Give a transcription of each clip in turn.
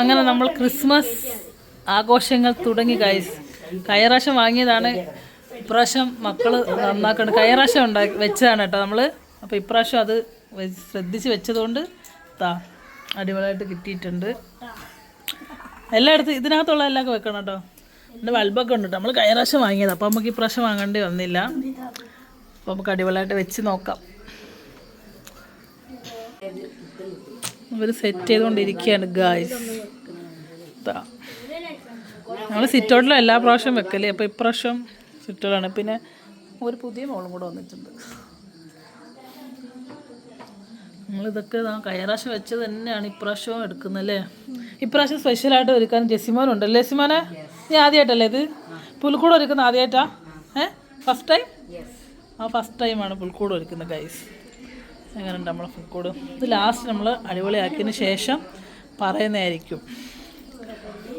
അങ്ങനെ നമ്മൾ ക്രിസ്മസ് ആഘോഷങ്ങൾ തുടങ്ങി കൈസ് കയറാശം വാങ്ങിയതാണ്. ഇപ്രാവശ്യം മക്കൾ നന്നാക്കണ്ട്. കയറാശം ഉണ്ടാക്കി വെച്ചതാണ് കേട്ടോ നമ്മൾ അപ്പോൾ ഇപ്രാവശ്യം അത് ശ്രദ്ധിച്ച് വെച്ചതുകൊണ്ട് താ അടിപൊളിയായിട്ട് കിട്ടിയിട്ടുണ്ട്. എല്ലായിടത്തും ഇതിനകത്തുള്ള എല്ലാം വെക്കണം കേട്ടോ. എന്റെ ബൾബൊക്കെ ഉണ്ട് നമ്മൾ കയറാശം വാങ്ങിയത്. അപ്പോൾ നമുക്ക് ഇപ്രാവശ്യം വാങ്ങേണ്ടി വന്നില്ല. അപ്പോൾ നമുക്ക് അടിപൊളിയായിട്ട് വെച്ച് നോക്കാം. ഇവർ സെറ്റ് ചെയ്തുകൊണ്ടിരിക്കുകയാണ് ഗായ്സ് നമ്മൾ സിറ്റൗട്ടിലും എല്ലാ പ്രാവശ്യം വെക്കലേ. അപ്പോൾ ഇപ്രാവശ്യം സിറ്റൗട്ടാണ് പിന്നെ ഒരു പുതിയ മോളും കൂടെ വന്നിട്ടുണ്ട്. നമ്മളിതൊക്കെ ദാ കയറാശം വെച്ചത് തന്നെയാണ് ഇപ്രാവശ്യവും എടുക്കുന്നത് അല്ലേ ഇപ്രാവശ്യം സ്പെഷ്യലായിട്ട് ഒരുക്കാൻ ജെസിമോനുണ്ടല്ലേ ജെസിമോനെ നീ ആദ്യമായിട്ടല്ലേ ഇത്? പുൽക്കൂട് ഒരുക്കുന്ന ആദ്യമായിട്ടാ ഏ? ഫസ്റ്റ് ടൈം ആ ഫസ്റ്റ് ടൈമാണ് പുൽക്കൂട് ഒരുക്കുന്നത് ഗൈസ് എങ്ങനെയുണ്ട് നമ്മളെ പുൽക്കൂട്? ഇത് ലാസ്റ്റ് നമ്മൾ അടിപൊളിയാക്കിയതിന് ശേഷം പറയുന്നതായിരിക്കും.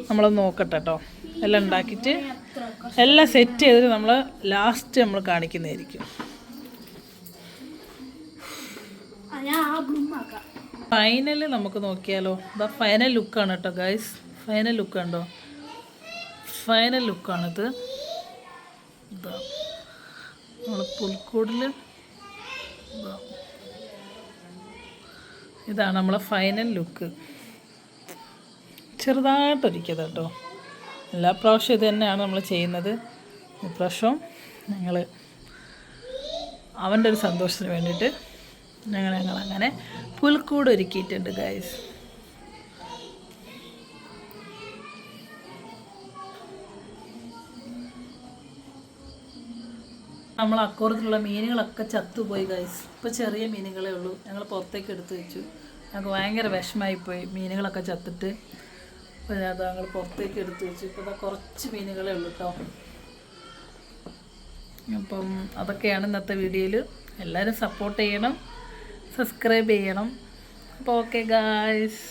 നമ്മളൊന്ന് നോക്കട്ടെ കേട്ടോ എല്ലാം ഉണ്ടാക്കിയിട്ട് എല്ലാം സെറ്റ് ചെയ്തിട്ട് നമ്മൾ ലാസ്റ്റ് നമ്മൾ കാണിക്കുന്നതായിരിക്കും. ഫൈനൽ നമുക്ക് നോക്കിയാലോ. ഇതാ ഫൈനൽ ലുക്കാണ് കേട്ടോ ഗൈസ് ഫൈനൽ ലുക്ക് കണ്ടോ? ഫൈനൽ ലുക്കാണിത് ഇതാ നമ്മൾ പുൽക്കൂടിൽ ഇതാ ഇതാണ് നമ്മളെ ഫൈനൽ ലുക്ക് ചെറുതായിട്ടൊരിക്കത് കേട്ടോ എല്ലാ പ്രാവശ്യം ഇത് തന്നെയാണ് നമ്മൾ ചെയ്യുന്നത്. ഇപ്രാവശ്യം ഞങ്ങൾ അവന്റെ ഒരു സന്തോഷത്തിന് വേണ്ടിയിട്ട് ഞങ്ങൾ ഞങ്ങൾ അങ്ങനെ പുൽക്കൂട് ഒരുക്കിയിട്ടുണ്ട് ഗൈസ് നമ്മൾ അക്കൂറത്തിലുള്ള മീനുകളൊക്കെ ചത്തുപോയി ഗൈസ് ഇപ്പോൾ ചെറിയ മീനുകളേ ഉള്ളൂ. ഞങ്ങൾ പുറത്തേക്ക് എടുത്തു വെച്ചു. ഞങ്ങൾക്ക് ഭയങ്കര വിഷമായിപ്പോയി മീനുകളൊക്കെ ചത്തിട്ട്. അപ്പോൾ ഞാൻ ഞങ്ങൾ പുറത്തേക്ക് എടുത്തു വെച്ചു. ഇപ്പോൾ കുറച്ച് മീനുകളേ ഉള്ളൂ കേട്ടോ അപ്പം അതൊക്കെയാണ് ഇന്നത്തെ വീഡിയോയിൽ. എല്ലാവരും സപ്പോർട്ട് ചെയ്യണം സബ്സ്ക്രൈബ് ചെയ്യണം. അപ്പോൾ ഓക്കെ ഗായ്സ്